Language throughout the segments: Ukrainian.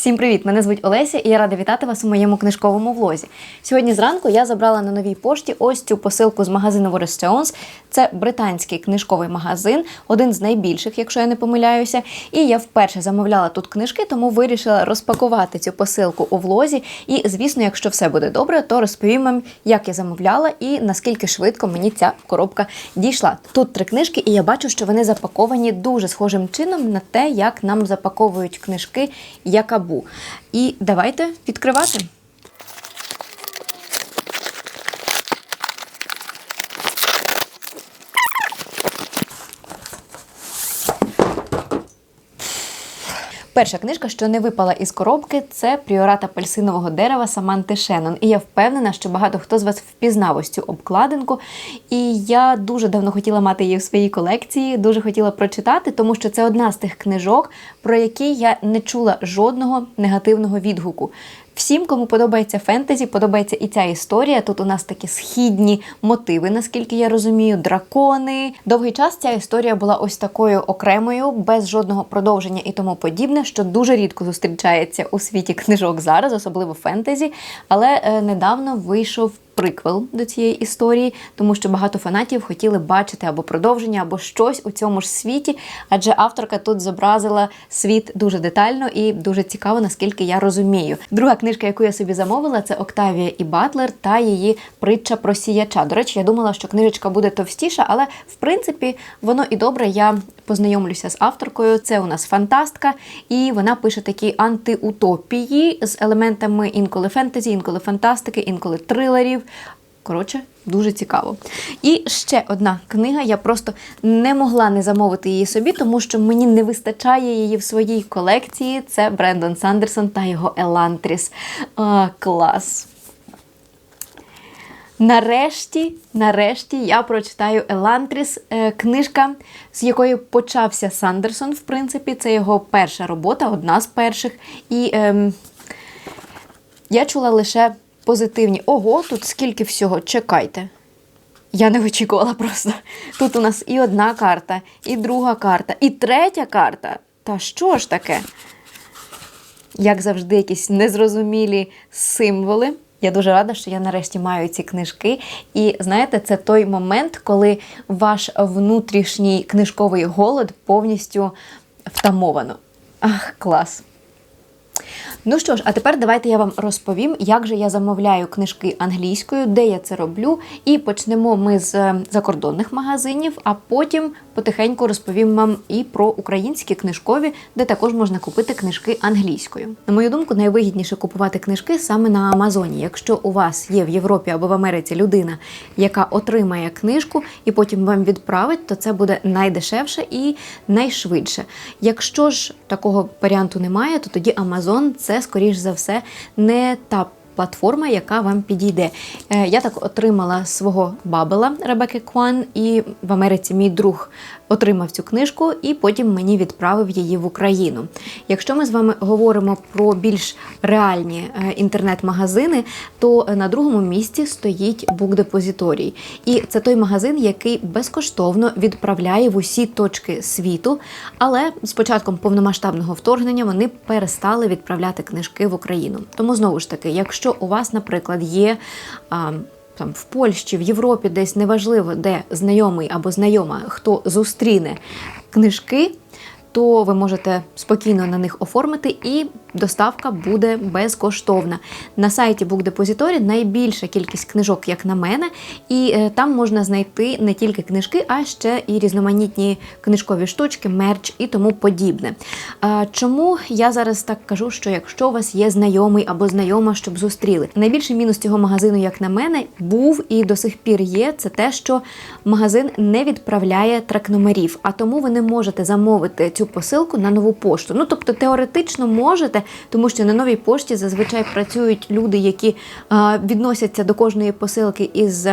Всім привіт! Мене звуть Олеся і я рада вітати вас у моєму книжковому влозі. Сьогодні зранку я забрала на новій пошті ось цю посилку з магазину Waterstones. Це британський книжковий магазин, один з найбільших, якщо я не помиляюся. І я вперше замовляла тут книжки, тому вирішила розпакувати цю посилку у влозі. І, звісно, якщо все буде добре, то розповім вам, як я замовляла і наскільки швидко мені ця коробка дійшла. Тут три книжки, і я бачу, що вони запаковані дуже схожим чином на те, як нам запаковують книжки Якабу. І давайте відкривати. Перша книжка, що не випала із коробки, це пріорат апельсинового дерева Саманти Шеннон. І я впевнена, що багато хто з вас впізнав ось цю обкладинку. І я дуже давно хотіла мати її в своїй колекції, дуже хотіла прочитати, тому що це одна з тих книжок, про які я не чула жодного негативного відгуку. Всім, кому подобається фентезі, подобається і ця історія. Тут у нас такі східні мотиви, наскільки я розумію, дракони. Довгий час ця історія була ось такою окремою, без жодного продовження і тому подібне, що дуже рідко зустрічається у світі книжок зараз, особливо фентезі. Але е, недавно вийшов. Приквел до цієї історії, тому що багато фанатів хотіли бачити або продовження, або щось у цьому ж світі, адже авторка тут зобразила світ дуже детально і дуже цікаво, наскільки я розумію. Друга книжка, яку я собі замовила, це Октавія і Батлер та її притча про сіяча. До речі, я думала, що книжечка буде товстіша, але в принципі воно і добре. Я познайомлюся з авторкою. Це у нас фантастка, і вона пише такі антиутопії з елементами інколи фентезі, інколи фантастики, інколи трилерів. Коротше, дуже цікаво. І ще одна книга. Я просто не могла не замовити її собі, тому що мені не вистачає її в своїй колекції. Це Брендон Сандерсон та його Елантріс. А, клас. Нарешті, нарешті я прочитаю Елантріс, е, книжка, з якої почався Сандерсон. В принципі, це його перша робота, одна з перших. І ем, я чула лише позитивні. Ого, тут скільки всього, чекайте. Я не очікувала просто. Тут у нас і одна карта, і друга карта, і третя карта. Та що ж таке? Як завжди, якісь незрозумілі символи. Я дуже рада, що я нарешті маю ці книжки. І знаєте, це той момент, коли ваш внутрішній книжковий голод повністю втамовано. Ах, клас! Ну що ж, а тепер давайте я вам розповім, як же я замовляю книжки англійською, де я це роблю. І почнемо ми з е, закордонних магазинів, а потім потихеньку розповім вам і про українські книжкові, де також можна купити книжки англійською. На мою думку, найвигідніше купувати книжки саме на Амазоні. Якщо у вас є в Європі або в Америці людина, яка отримає книжку і потім вам відправить, то це буде найдешевше і найшвидше. Якщо ж такого варіанту немає, то тоді Amazon це, скоріш за все, не та платформа, яка вам підійде. Е, Я так отримала свого бабела Ребекки Кван, і в Америці мій друг отримав цю книжку і потім мені відправив її в Україну. Якщо ми з вами говоримо про більш реальні е, інтернет-магазини, то на другому місці стоїть Букдепозиторій. І це той магазин, який безкоштовно відправляє в усі точки світу. Але з початком повномасштабного вторгнення вони перестали відправляти книжки в Україну. Тому знову ж таки, якщо у вас, наприклад, є. Там в Польщі, в Європі, десь неважливо, де знайомий або знайома, хто зустріне книжки, то ви можете спокійно на них оформити, і доставка буде безкоштовна. На сайті Book найбільша кількість книжок, як на мене, і е, там можна знайти не тільки книжки, а ще і різноманітні книжкові штучки, мерч і тому подібне. Чому я зараз так кажу, що якщо у вас є знайомий або знайома, щоб зустріли, найбільший мінус цього магазину, як на мене, був і до сих пір є, це те, що магазин не відправляє трек-номерів, а тому ви не можете замовити цю посилку на нову пошту. Ну тобто теоретично можете, тому що на новій пошті зазвичай працюють люди, які відносяться до кожної посилки із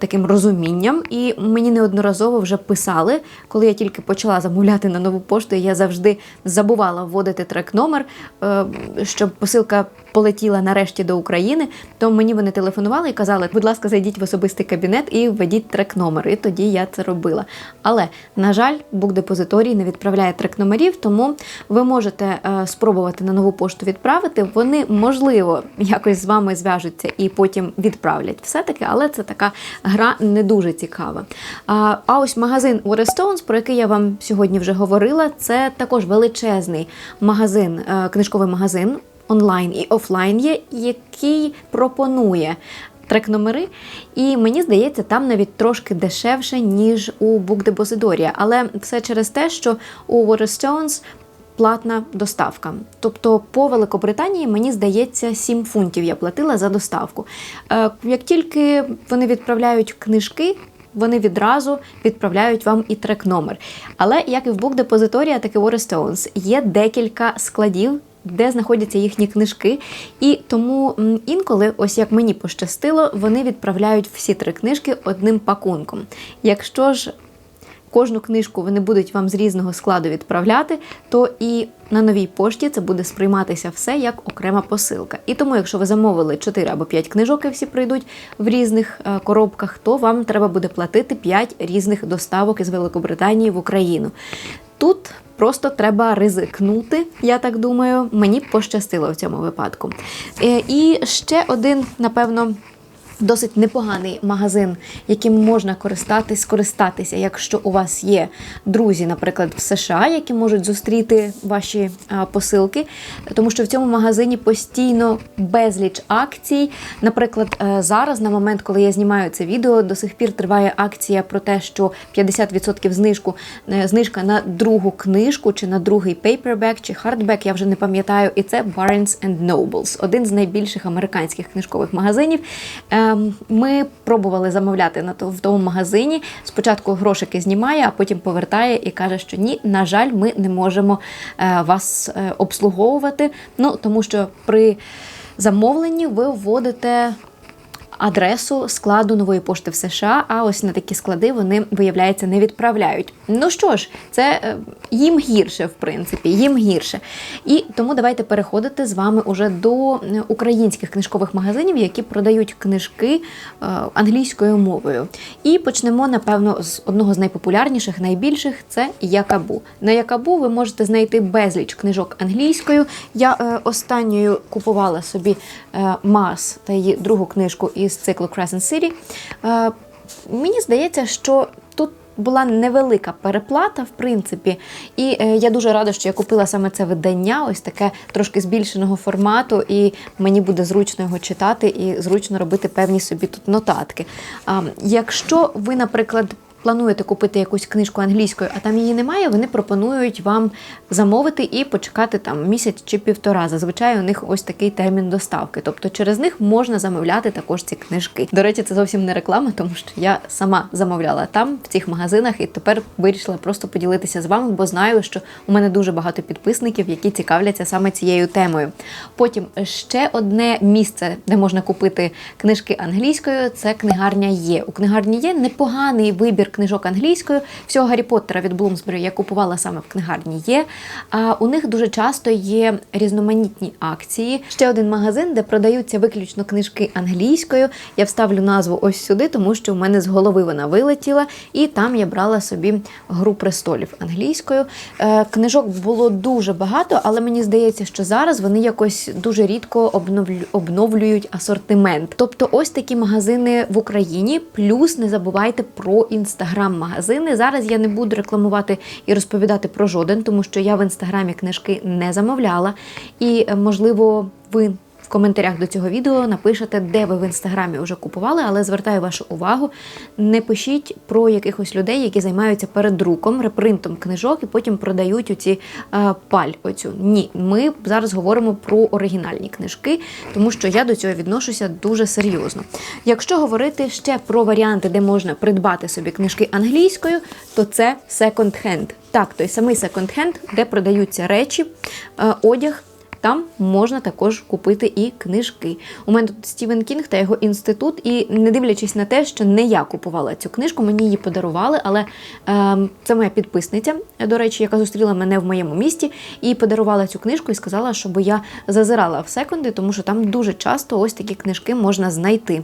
таким розумінням. І мені неодноразово вже писали, коли я тільки почала замовляти на нову пошту, я завжди забувала вводити трек-номер, е, щоб посилка полетіла нарешті до України, то мені вони телефонували і казали, будь ласка, зайдіть в особистий кабінет і введіть трек-номер. І тоді я це робила. Але, на жаль, букдепозиторій не відправляє трек-номерів, тому ви можете е, спробувати на нову пошту відправити. Вони, можливо, якось з вами зв'яжуться і потім відправлять все-таки, але це така гра не дуже цікава. А, а ось магазин Waterstones, про який я вам сьогодні вже говорила, це також величезний магазин, е, книжковий магазин онлайн і офлайн є, який пропонує трек-номери. І мені здається, там навіть трошки дешевше, ніж у Book Але все через те, що у Waterstones платна доставка. Тобто по Великобританії, мені здається, 7 фунтів я платила за доставку. Е, Як тільки вони відправляють книжки, вони відразу відправляють вам і трек-номер. Але як і в Book Depository, так і Waterstones, є декілька складів. Де знаходяться їхні книжки, і тому інколи, ось як мені пощастило, вони відправляють всі три книжки одним пакунком. Якщо ж кожну книжку вони будуть вам з різного складу відправляти, то і на новій пошті це буде сприйматися все як окрема посилка. І тому, якщо ви замовили 4 або 5 книжок, і всі прийдуть в різних е, коробках, то вам треба буде платити 5 різних доставок із Великобританії в Україну. Тут просто треба ризикнути, я так думаю. Мені пощастило в цьому випадку. Е, І ще один, напевно. Досить непоганий магазин, яким можна користатись, скористатися, якщо у вас є друзі, наприклад, в США, які можуть зустріти ваші посилки, тому що в цьому магазині постійно безліч акцій. Наприклад, е, зараз, на момент, коли я знімаю це відео, до сих пір триває акція про те, що 50% знижку е, знижка на другу книжку, чи на другий paperback, чи hardback, я вже не пам'ятаю. І це Barnes Nobles, один з найбільших американських книжкових магазинів. Ем, ми пробували замовляти на то в тому магазині. Спочатку грошики знімає, а потім повертає і каже, що ні, на жаль, ми не можемо е, вас е, обслуговувати. Ну тому що при замовленні ви вводите адресу складу нової пошти в США. А ось на такі склади вони, виявляється, не відправляють. Ну що ж, це е, їм гірше, в принципі, їм гірше. І тому давайте переходити з вами уже до е, українських книжкових магазинів, які продають книжки е, англійською мовою. І почнемо, напевно, з одного з найпопулярніших, найбільших це Якабу. На Якабу ви можете знайти безліч книжок англійською. Я останньою купувала собі е, Марс та її другу книжку із циклу Crescent City. Е, мені здається, що тут була невелика переплата, в принципі, і е, я дуже рада, що я купила саме це видання, ось таке трошки збільшеного формату, і мені буде зручно його читати і зручно робити певні собі тут нотатки. Якщо ви, наприклад, плануєте купити якусь книжку англійською, а там її немає, вони пропонують вам замовити і почекати там місяць чи півтора. Зазвичай у них ось такий термін доставки. Тобто через них можна замовляти також ці книжки. До речі, це зовсім не реклама, тому що я сама замовляла там, в цих магазинах, і тепер вирішила просто поділитися з вами, бо знаю, що у мене дуже багато підписників, які цікавляться саме цією темою. Потім ще одне місце, де можна купити книжки англійською, це книгарня є. У книгарні є непоганий вибір книжок англійською. Всього Гаррі Поттера від Блумсбері я купувала саме в книгарні є. А у них дуже часто є різноманітні акції. Ще один магазин, де продаються виключно книжки англійською. Я вставлю назву ось сюди, тому що у мене з голови вона вилетіла, і там я брала собі гру престолів англійською. Е, Книжок було дуже багато, але мені здається, що зараз вони якось дуже рідко обновлюють асортимент. Тобто, ось такі магазини в Україні. Плюс не забувайте про інстаграм-магазини. Зараз я не буду рекламувати і розповідати про жоден, тому що я в інстаграмі книжки не замовляла. І, е, можливо, ви. Коментарях до цього відео напишете, де ви в інстаграмі вже купували, але звертаю вашу увагу, не пишіть про якихось людей, які займаються передруком, репринтом книжок і потім продають оці е, паль. Оцю ні, ми зараз говоримо про оригінальні книжки, тому що я до цього відношуся дуже серйозно. Якщо говорити ще про варіанти, де можна придбати собі книжки англійською, то це секонд-хенд. Так, той самий секонд-хенд, де продаються речі, е, одяг Там можна також купити і книжки. У мене тут Стівен Кінг та його інститут, і не дивлячись на те, що не я купувала цю книжку, мені її подарували, але е, це моя підписниця, до речі, яка зустріла мене в моєму місті і подарувала цю книжку і сказала, щоб я зазирала в секунди, тому що там дуже часто ось такі книжки можна знайти.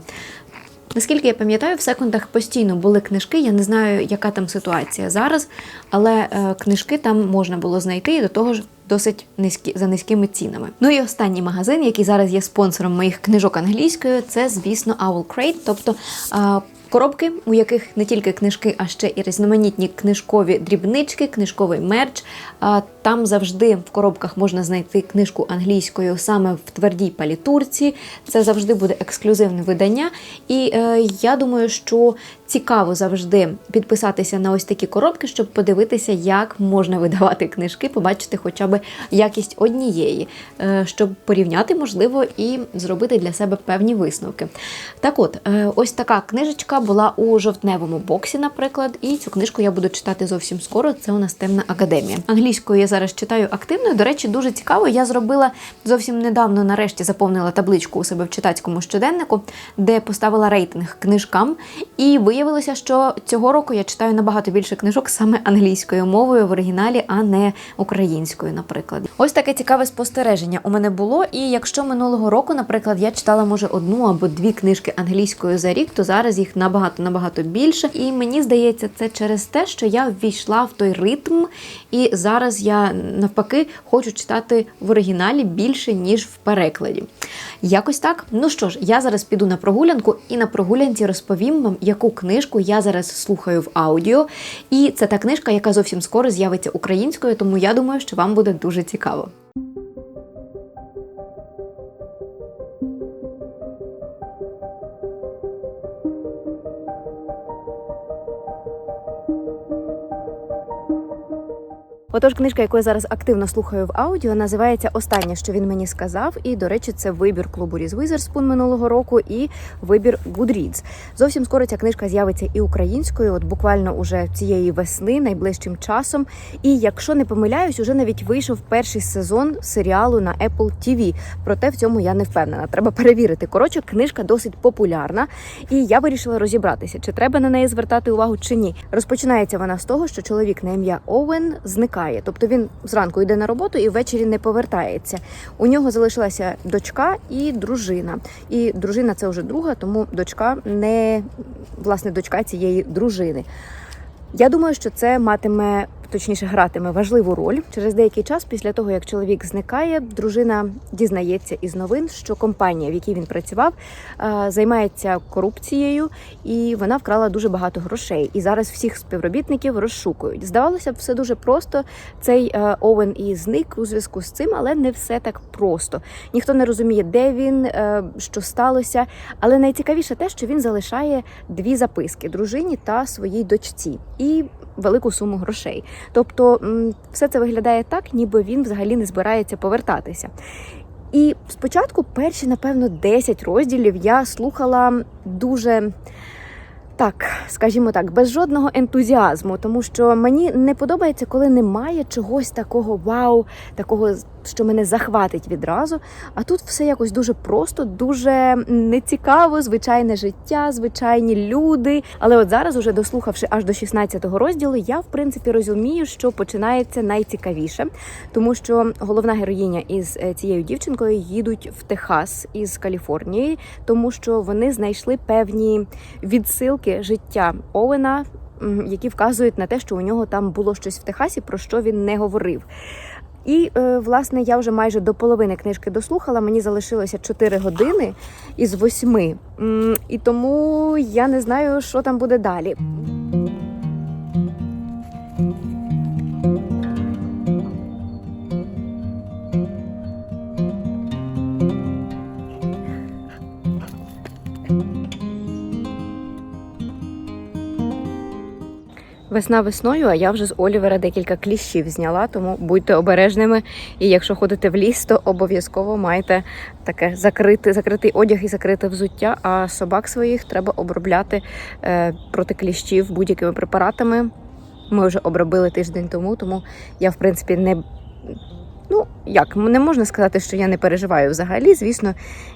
Наскільки я пам'ятаю, в секундах постійно були книжки. Я не знаю, яка там ситуація зараз, але е, книжки там можна було знайти і до того ж досить низькі за низькими цінами. Ну і останній магазин, який зараз є спонсором моїх книжок англійською, це звісно Owl Crate, тобто. е, Коробки, у яких не тільки книжки, а ще і різноманітні книжкові дрібнички, книжковий мерч. А, Там завжди в коробках можна знайти книжку англійською саме в твердій палітурці. Це завжди буде ексклюзивне видання. І е, я думаю, що цікаво завжди підписатися на ось такі коробки, щоб подивитися, як можна видавати книжки, побачити хоча б якість однієї, е, щоб порівняти, можливо, і зробити для себе певні висновки. Так от, е, ось така книжечка була у жовтневому боксі, наприклад, і цю книжку я буду читати зовсім скоро. Це у нас темна академія. Англійською я зараз читаю активно. До речі, дуже цікаво. Я зробила зовсім недавно, нарешті, заповнила табличку у себе в читацькому щоденнику, де поставила рейтинг книжкам. І виявилося, що цього року я читаю набагато більше книжок саме англійською мовою в оригіналі, а не українською, наприклад. Ось таке цікаве спостереження у мене було. І якщо минулого року, наприклад, я читала може одну або дві книжки англійською за рік, то зараз їх набагато набагато більше. І мені здається, це через те, що я ввійшла в той ритм, і зараз я навпаки хочу читати в оригіналі більше ніж в перекладі. Якось так. Ну що ж, я зараз піду на прогулянку, і на прогулянці розповім вам, яку книжку я зараз слухаю в аудіо. І це та книжка, яка зовсім скоро з'явиться українською, тому я думаю, що вам буде дуже цікаво. Отож, книжка, яку я зараз активно слухаю в аудіо, називається Останнє, що він мені сказав. І, до речі, це вибір клубу Різ Witherspoon минулого року і вибір Goodreads. Зовсім скоро ця книжка з'явиться і українською, от буквально уже цієї весни, найближчим часом. І якщо не помиляюсь, уже навіть вийшов перший сезон серіалу на Apple TV. Проте в цьому я не впевнена. Треба перевірити. Коротше, книжка досить популярна, і я вирішила розібратися, чи треба на неї звертати увагу, чи ні. Розпочинається вона з того, що чоловік на ім'я Оуен зникає. Тобто він зранку йде на роботу і ввечері не повертається. У нього залишилася дочка і дружина. І дружина це вже друга, тому дочка не власне дочка цієї дружини. Я думаю, що це матиме, точніше, гратиме важливу роль. Через деякий час, після того як чоловік зникає, дружина дізнається із новин, що компанія, в якій він працював, е, займається корупцією, і вона вкрала дуже багато грошей. І зараз всіх співробітників розшукують. Здавалося б, все дуже просто. Цей е, Оуен і зник у зв'язку з цим, але не все так просто. Ніхто не розуміє, де він, е, що сталося. Але найцікавіше те, що він залишає дві записки дружині та своїй дочці і велику суму грошей. Тобто, все це виглядає так, ніби він взагалі не збирається повертатися. І спочатку перші, напевно, 10 розділів я слухала дуже. Так, скажімо так, без жодного ентузіазму, тому що мені не подобається, коли немає чогось такого вау, такого, що мене захватить відразу. А тут все якось дуже просто, дуже нецікаво, звичайне життя, звичайні люди. Але от зараз, уже дослухавши аж до 16-го розділу, я в принципі розумію, що починається найцікавіше, тому що головна героїня із е, цією дівчинкою їдуть в Техас із Каліфорнії, тому що вони знайшли певні відсилки життя Оуена, які вказують на те, що у нього там було щось в Техасі, про що він не говорив. І е, власне я вже майже до половини книжки дослухала. Мені залишилося 4 години із 8. І тому я не знаю, що там буде далі. Весна весною, а я вже з Олівера декілька кліщів зняла, тому будьте обережними. І якщо ходите в ліс, то обов'язково маєте таке закрити, закритий одяг і закрите взуття. А собак своїх треба обробляти е, проти кліщів будь-якими препаратами. Ми вже обробили тиждень тому, тому я в принципі не Ну, як, не можна сказати, що я не переживаю взагалі. Звісно,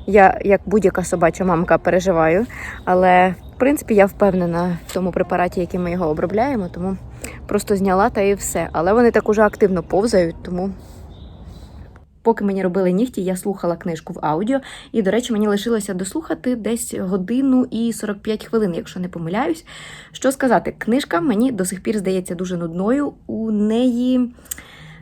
я, як будь-яка собача мамка, переживаю. Але, принципі, я впевнена в тому препараті, яким ми його обробляємо, тому просто зняла та і все. Але вони так уже активно повзають, тому. Поки мені робили нігті, я слухала книжку в аудіо, і, до речі, мені лишилося дослухати десь годину і 45 хвилин, якщо не помиляюсь. Що сказати, книжка мені до сих пір здається дуже нудною. У неї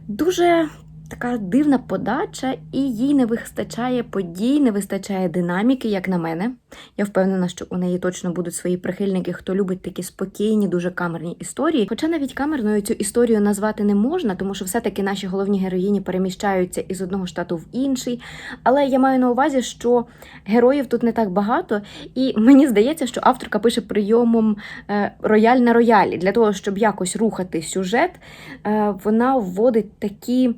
дуже така дивна подача, і їй не вистачає подій, не вистачає динаміки, як на мене. Я впевнена, що у неї точно будуть свої прихильники, хто любить такі спокійні, дуже камерні історії. Хоча навіть камерною цю історію назвати не можна, тому що все-таки наші головні героїні переміщаються із одного штату в інший. Але я маю на увазі, що героїв тут не так багато, і мені здається, що авторка пише прийомом е, рояль на роялі для того, щоб якось рухати сюжет. Е, вона вводить такі.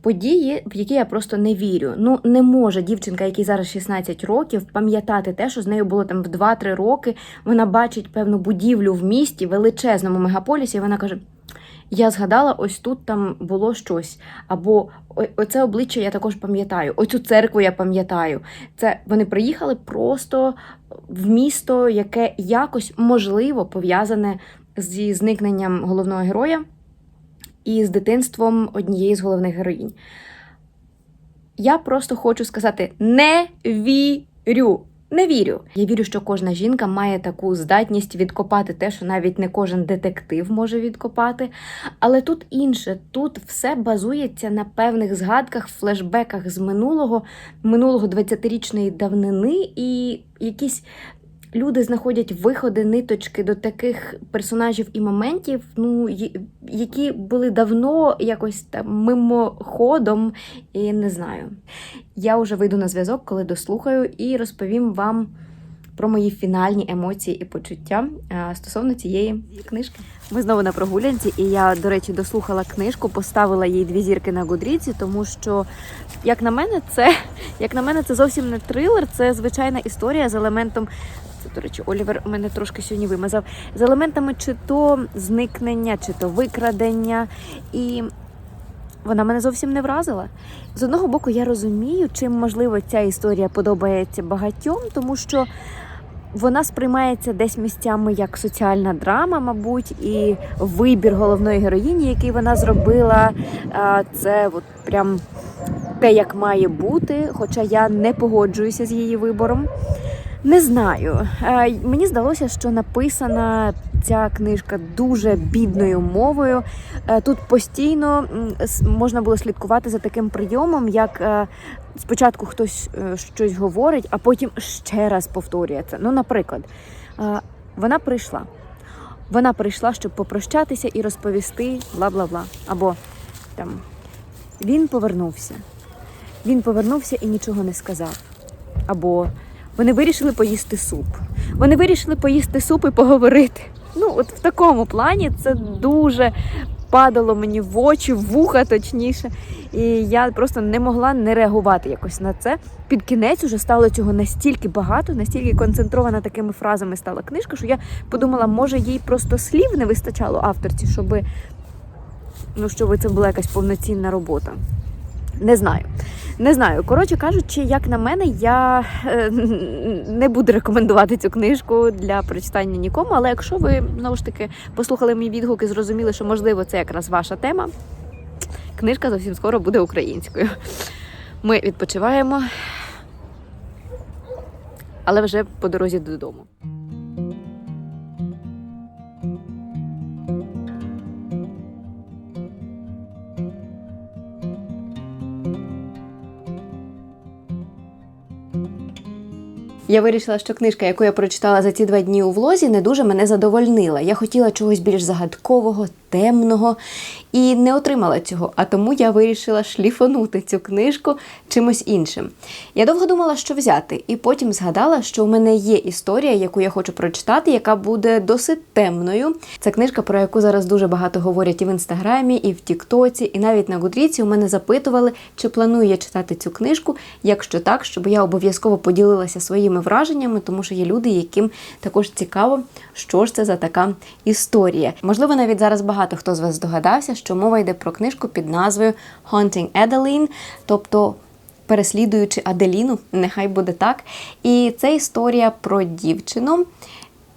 Події, в які я просто не вірю. Ну не може дівчинка, якій зараз 16 років, пам'ятати те, що з нею було там в 2-3 роки. Вона бачить певну будівлю в місті, величезному мегаполісі, і вона каже: Я згадала, ось тут там було щось. Або «О- оце обличчя я також пам'ятаю, оцю церкву я пам'ятаю. Це вони приїхали просто в місто, яке якось можливо пов'язане зі зникненням головного героя і з дитинством однієї з головних героїнь. Я просто хочу сказати: не вірю. Не вірю. Я вірю, що кожна жінка має таку здатність відкопати те, що навіть не кожен детектив може відкопати. Але тут інше, тут все базується на певних згадках, флешбеках з минулого, минулого 20-річної давнини, і якісь люди знаходять виходи, ниточки до таких персонажів і моментів, ну, які були давно якось там мимоходом, і не знаю. Я вже вийду на зв'язок, коли дослухаю, і розповім вам про мої фінальні емоції і почуття стосовно цієї книжки. Ми знову на прогулянці, і я, до речі, дослухала книжку, поставила їй дві зірки на Гудріці, тому що, як на мене, це як на мене, це зовсім не трилер, це звичайна історія з елементом. Це, до речі, Олівер мене трошки сьогодні вимазав. З елементами чи то зникнення, чи то викрадення. І вона мене зовсім не вразила. З одного боку, я розумію, чим можливо ця історія подобається багатьом, тому що вона сприймається десь місцями як соціальна драма, мабуть, і вибір головної героїні, який вона зробила, це от прям те, як має бути. Хоча я не погоджуюся з її вибором. Не знаю. Е, Мені здалося, що написана ця книжка дуже бідною мовою. Е, Тут постійно можна було слідкувати за таким прийомом, як е, спочатку хтось щось говорить, а потім ще раз повторює це. Ну, наприклад, вона прийшла. Вона прийшла, щоб попрощатися і розповісти бла-бла-бла. Або там він повернувся. Він повернувся і нічого не сказав. Або вони вирішили поїсти суп. Вони вирішили поїсти суп і поговорити. Ну, от в такому плані це дуже падало мені в очі, в вуха точніше. І я просто не могла не реагувати якось на це. Під кінець уже стало цього настільки багато, настільки концентрована такими фразами стала книжка, що я подумала, може їй просто слів не вистачало авторці, щоб, ну, щоб це була якась повноцінна робота. Не знаю. Не знаю. Коротше кажучи, як на мене, я е, не буду рекомендувати цю книжку для прочитання нікому. Але якщо ви знову ж таки послухали мій відгук і зрозуміли, що можливо це якраз ваша тема, книжка зовсім скоро буде українською. Ми відпочиваємо, але вже по дорозі додому. Я вирішила, що книжка, яку я прочитала за ці два дні у влозі, не дуже мене задовольнила. Я хотіла чогось більш загадкового, темного і не отримала цього. А тому я вирішила шліфонути цю книжку чимось іншим. Я довго думала, що взяти, і потім згадала, що у мене є історія, яку я хочу прочитати, яка буде досить темною. Це книжка, про яку зараз дуже багато говорять і в інстаграмі, і в Тіктоці, і навіть на Гудріці у мене запитували, чи планую я читати цю книжку. Якщо так, щоб я обов'язково поділилася своїми своїми враженнями, тому що є люди, яким також цікаво, що ж це за така історія. Можливо, навіть зараз багато хто з вас здогадався, що мова йде про книжку під назвою Haunting Adeline, тобто переслідуючи Аделіну, нехай буде так. І це історія про дівчину,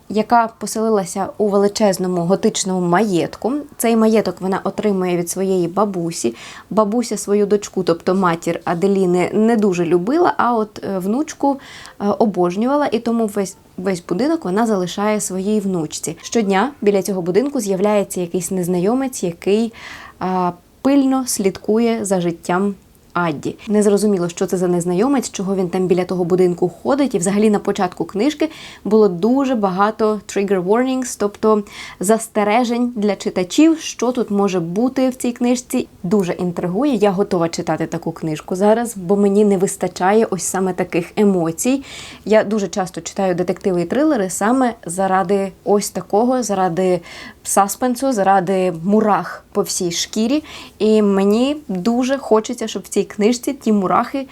яка поселилася у величезному готичному маєтку. Цей маєток вона отримує від своєї бабусі. Бабуся свою дочку, тобто матір Аделіни, не дуже любила, а от е, внучку е, обожнювала, і тому весь. Весь будинок вона залишає своїй внучці. Щодня біля цього будинку з'являється якийсь незнайомець, який а, пильно слідкує за життям Адді. Незрозуміло, що це за незнайомець, чого він там біля того будинку ходить. І взагалі на початку книжки було дуже багато trigger warnings, тобто застережень для читачів, що тут може бути в цій книжці. Дуже інтригує. Я готова читати таку книжку зараз, бо мені не вистачає ось саме таких емоцій. Я дуже часто читаю детективи і трилери саме заради ось такого, заради саспенсу, заради мурах по всій шкірі. І мені дуже хочеться, щоб в цій книжці ті мурахи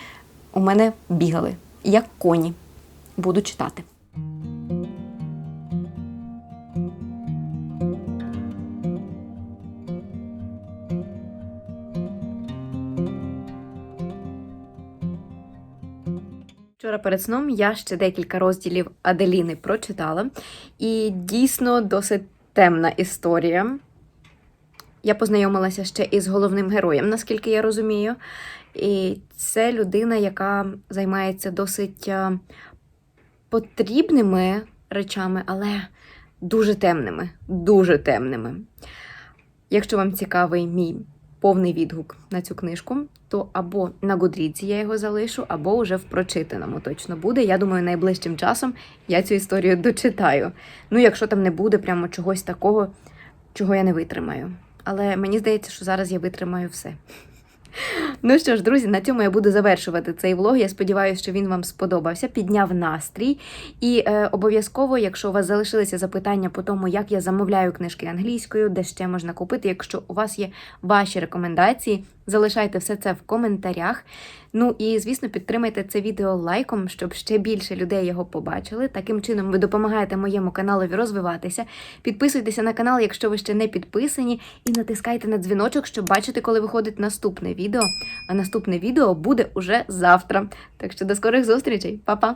у мене бігали, як коні. Буду читати. Вчора перед сном я ще декілька розділів Аделіни прочитала, і дійсно досить темна історія. Я познайомилася ще із головним героєм, наскільки я розумію. І це людина, яка займається досить е, потрібними речами, але дуже темними, дуже темними. Якщо вам цікавий мій повний відгук на цю книжку, то або на Goodreads я його залишу, або вже в прочитаному точно буде. Я думаю, найближчим часом я цю історію дочитаю. Ну, якщо там не буде прямо чогось такого, чого я не витримаю. Але мені здається, що зараз я витримаю все. Ну що ж, друзі, на цьому я буду завершувати цей влог. Я сподіваюся, що він вам сподобався, підняв настрій. І е, обов'язково, якщо у вас залишилися запитання по тому, як я замовляю книжки англійською, де ще можна купити, якщо у вас є ваші рекомендації, залишайте все це в коментарях. Ну і, звісно, підтримайте це відео лайком, щоб ще більше людей його побачили. Таким чином, ви допомагаєте моєму каналові розвиватися. Підписуйтеся на канал, якщо ви ще не підписані, і натискайте на дзвіночок, щоб бачити, коли виходить наступне відео. А наступне відео буде уже завтра. Так що до скорих зустрічей, Па-па!